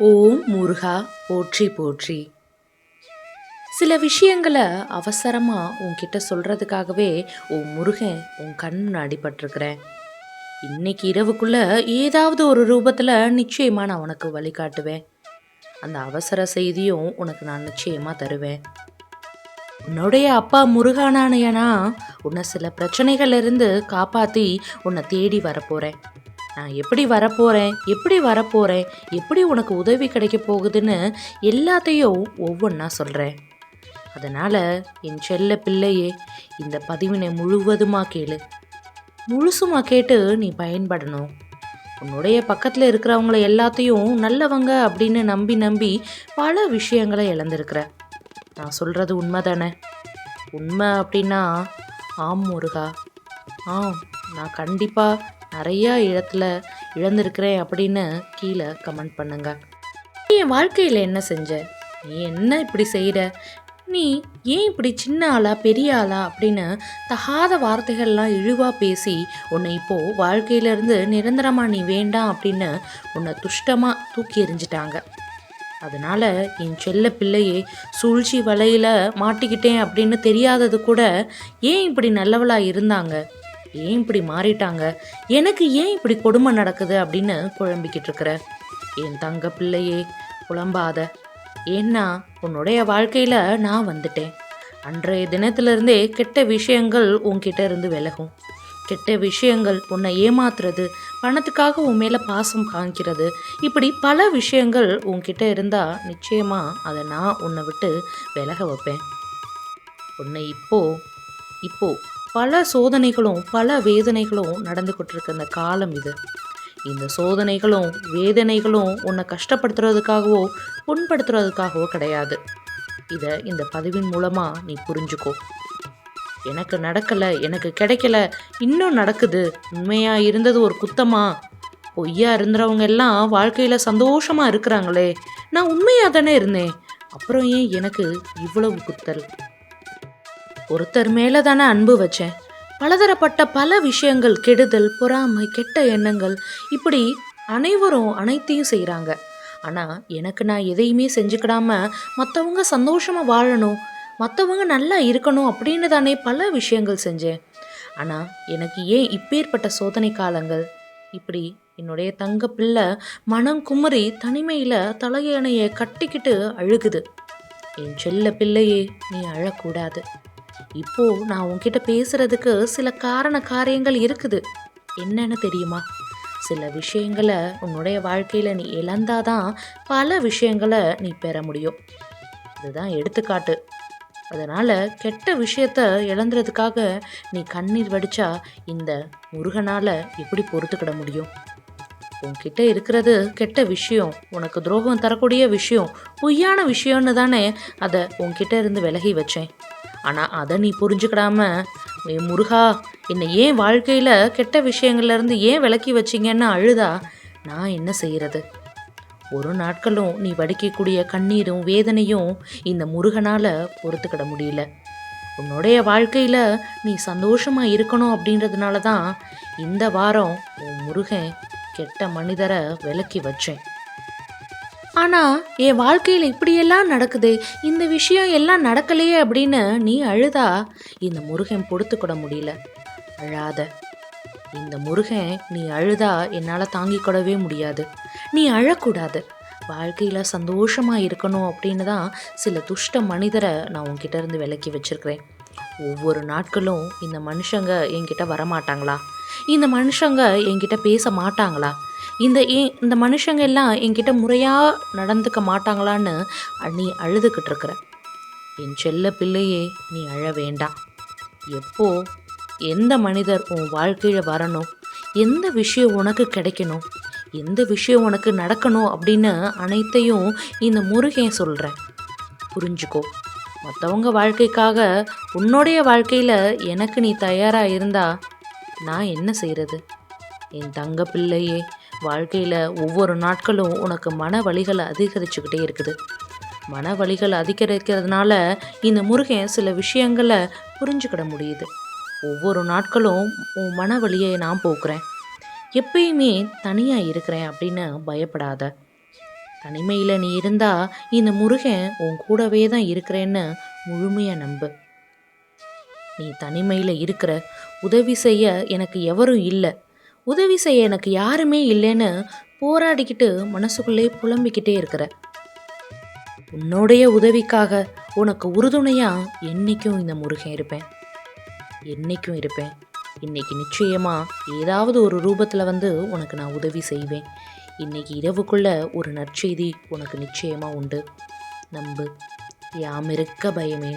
ஓம் முருகா போற்றி போற்றி. சில விஷயங்களை அவசரமாக உன்கிட்ட சொல்கிறதுக்காகவே உன் முருகன் உன் கண் முன்னாடி பட்டிருக்கிறேன். இன்னைக்கு இரவுக்குள்ள ஏதாவது ஒரு ரூபத்தில் நிச்சயமாக நான் உனக்கு வழிகாட்டுவேன் அந்த அவசர செய்தியும் உனக்கு நான் நிச்சயமாக தருவேன். உன்னுடைய அப்பா முருகானானையனா உன்னை சில பிரச்சனைகள்லேருந்து காப்பாற்றி உன்னை தேடி வரப்போகிறேன் நான் எப்படி வரப்போகிறேன் எப்படி வரப்போகிறேன் எப்படி உனக்கு உதவி கிடைக்க போகுதுன்னு எல்லாத்தையும் ஒவ்வொன்றா சொல்கிறேன் அதனால் என் செல்ல பிள்ளையே இந்த பதிவினை முழுவதுமாக கேளு. முழுசுமா கேட்டு நீ பயன்படணும். உன்னுடைய பக்கத்தில் இருக்கிறவங்கள எல்லாத்தையும் நல்லவங்க அப்படின்னு நம்பி நம்பி பல விஷயங்களை இழந்திருக்கிற. நான் சொல்கிறது உண்மை தானே உண்மை அப்படின்னா ஆம் முருகா. ஆம் நான் கண்டிப்பாக நிறையா இடத்துல இழந்திருக்கிறேன் அப்படின்னு கீழே கமெண்ட் பண்ணுங்க. நீ என் வாழ்க்கையில் என்ன செஞ்ச? நீ என்ன இப்படி செய்கிற நீ ஏன் இப்படி சின்ன ஆளா பெரிய ஆளா அப்படின்னு தகாத வார்த்தைகள்லாம் இழிவாக பேசி உன்னை இப்போது வாழ்க்கையிலேருந்து நிரந்தரமாக நீ வேண்டாம் அப்படின்னு உன்னை துஷ்டமாக தூக்கி எறிஞ்சிட்டாங்க. அதனால் என் செல்ல பிள்ளையே சூழ்ச்சி வலையில் மாட்டிக்கிட்டேன் அப்படின்னு தெரியாதது கூட ஏன் இப்படி நல்லவளாக இருந்தாங்க? ஏன் இப்படி மாறிட்டாங்க? எனக்கு ஏன் இப்படி கொடுமை நடக்குது அப்படின்னு குழம்பிக்கிட்டு இருக்கிற? என் தங்க பிள்ளையே குழம்பாத ஏன்னா உன்னுடைய வாழ்க்கையில் நான் வந்துட்டேன். அன்றைய தினத்திலிருந்தே கெட்ட விஷயங்கள் உன்கிட்ட இருந்து விலகும். கெட்ட விஷயங்கள் உன்னை ஏமாத்துறது பணத்துக்காக உன் மேலே பாசம் காமிக்கிறது இப்படி பல விஷயங்கள் உன்கிட்ட இருந்தால் நிச்சயமாக அதை நான் உன்னை விட்டு விலக வைப்பேன். உன்னை இப்போ இப்போ பல சோதனைகளும் பல வேதனைகளும் நடந்துக்கிட்டு இருக்க இந்த காலம் இது. இந்த சோதனைகளும் வேதனைகளும் உன்னை கஷ்டப்படுத்துறதுக்காகவோ புண்படுத்துறதுக்காகவோ கிடையாது. இதை இந்த பதிவின் மூலமாக நீ புரிஞ்சுக்கோ. எனக்கு நடக்கலை எனக்கு கிடைக்கல இன்னும் நடக்குது. உண்மையாக இருந்தது ஒரு குத்தமா? பொய்யா இருந்தவங்க எல்லாம் வாழ்க்கையில் சந்தோஷமாக இருக்கிறாங்களே. நான் உண்மையாக தானே இருந்தேன். அப்புறம் ஏன் எனக்கு இவ்வளவு குத்தல்? ஒருத்தர் மேலே தானே அன்பு வச்சேன். பலதரப்பட்ட பல விஷயங்கள் கெடுதல் பொறாமை கெட்ட எண்ணங்கள் இப்படி அனைவரும் அனைத்தையும் செய்கிறாங்க ஆனால் எனக்கு நான் எதையுமே செஞ்சுக்கிடாம மற்றவங்க சந்தோஷமாக வாழணும் மற்றவங்க நல்லா இருக்கணும் அப்படின்னு தானே பல விஷயங்கள் செஞ்சேன். ஆனால் எனக்கு ஏன் இப்பேற்பட்ட சோதனை காலங்கள்? இப்படி என்னுடைய தங்க பிள்ளை மனம் குமரி தனிமையில் தலையணையை கட்டிக்கிட்டு அழுகுது. என் செல்ல பிள்ளையே நீ அழக்கூடாது. இப்போ நான் உன்கிட்ட பேசுறதுக்கு சில காரண காரியங்கள் இருக்குது. என்னன்னு தெரியுமா? சில விஷயங்களை உன்னுடைய வாழ்க்கையில் நீ இழந்தாதான் பல விஷயங்களை நீ பெற முடியும். இதுதான் எடுத்துக்காட்டு. அதனால் கெட்ட விஷயத்த இழந்துறதுக்காக நீ கண்ணீர் வடித்தா இந்த முருகனால் எப்படி பொறுத்துக்கிட முடியும்? உன்கிட்ட இருக்கிறது கெட்ட விஷயம் உனக்கு துரோகம் தரக்கூடிய விஷயம் பொய்யான விஷயம்னு தானே அதை உன்கிட்ட இருந்து விலகி வச்சேன். ஆனால் அதை நீ புரிஞ்சுக்கிடாம "ஏ முருகா என்னை ஏன் வாழ்க்கையில் கெட்ட விஷயங்கள்லேருந்து ஏன் விலக்கி வச்சிங்கன்னு அழுதா? நான் என்ன செய்கிறது ஒரு நாட்களும் நீ வடிக்கக்கூடிய கண்ணீரும் வேதனையும் இந்த முருகனால் பொறுத்துக்கிட முடியல. உன்னுடைய வாழ்க்கையில் நீ சந்தோஷமாக இருக்கணும் அப்படின்றதுனால தான் இந்த வாரம் உன் முருகன் கெட்ட மனிதரை விலக்கி வச்சேன். ஆனால் என் வாழ்க்கையில் இப்படியெல்லாம் நடக்குது இந்த விஷயம் எல்லாம் நடக்கலையே அப்படின்னு நீ அழுதா? இந்த முருகன் பொறுத்துக்கிட முடியல. அழாத. இந்த முருகன் நீ அழுதா என்னால் தாங்கிக்கூடவே முடியாது. நீ அழக்கூடாது. வாழ்க்கையில் சந்தோஷமாக இருக்கணும் அப்படின்னு தான் சில துஷ்ட மனிதரை நான் உன்கிட்ட இருந்து விலக்கி வச்சுருக்கிறேன். ஒவ்வொரு நாட்களும் இந்த மனுஷங்க என்கிட்ட வரமாட்டாங்களா? இந்த மனுஷங்க என்கிட்ட பேச மாட்டாங்களா? இந்த இந்த மனுஷங்க எல்லாம் என்கிட்ட முறையாக நடந்துக்க மாட்டாங்களான்னு நீ அழுதுகிட்டு இருக்கிற. என் செல்ல பிள்ளையே நீ அழ வேண்டாம். எப்போ எந்த மனிதர் உன் வாழ்க்கையில் வரணும்? எந்த விஷயம் உனக்கு கிடைக்கணும்? எந்த விஷயம் உனக்கு நடக்கணும் அப்படின்னு அனைத்தையும் இந்த முருகன் சொல்கிறேன் புரிஞ்சுக்கோ. மற்றவங்க வாழ்க்கைக்காக உன்னுடைய வாழ்க்கையில் எனக்கு நீ தயாராக இருந்தா நான் என்ன செய்கிறது என் தங்க பிள்ளையே வாழ்க்கையில் ஒவ்வொரு நாட்களும் உனக்கு மன வலிகள் அதிகரிச்சுக்கிட்டே இருக்குது. மன வலிகள் அதிகரிக்கிறதுனால இந்த முருகன் சில விஷயங்களை புரிஞ்சுக்கிட முடியுது. ஒவ்வொரு நாட்களும் உன் மன வலியை நான் போக்குறேன். எப்பயுமே தனியாக இருக்கிறேன் அப்படின்னு பயப்படாத. தனிமையில் நீ இருந்தால் இந்த முருகன் உன் கூடவே தான் இருக்கிறேன்னு முழுமையாக நம்பு. நீ தனிமையில் இருக்கிற. உதவி செய்ய எனக்கு எவரும் இல்லை. உதவி செய்ய எனக்கு யாருமே இல்லைன்னு போராடிக்கிட்டு மனசுக்குள்ளே புலம்பிக்கிட்டே இருக்கிற. உன்னுடைய உதவிக்காக உனக்கு உறுதுணையாக என்னைக்கும் இந்த முருகன் இருப்பேன். என்னைக்கும் இருப்பேன். இன்னைக்கு நிச்சயமாக ஏதாவது ஒரு ரூபத்தில் வந்து உனக்கு நான் உதவி செய்வேன். இன்னைக்கு இரவுக்குள்ள ஒரு நற்செய்தி உனக்கு நிச்சயமாக உண்டு. நம்பு. யாமிருக்க பயமே.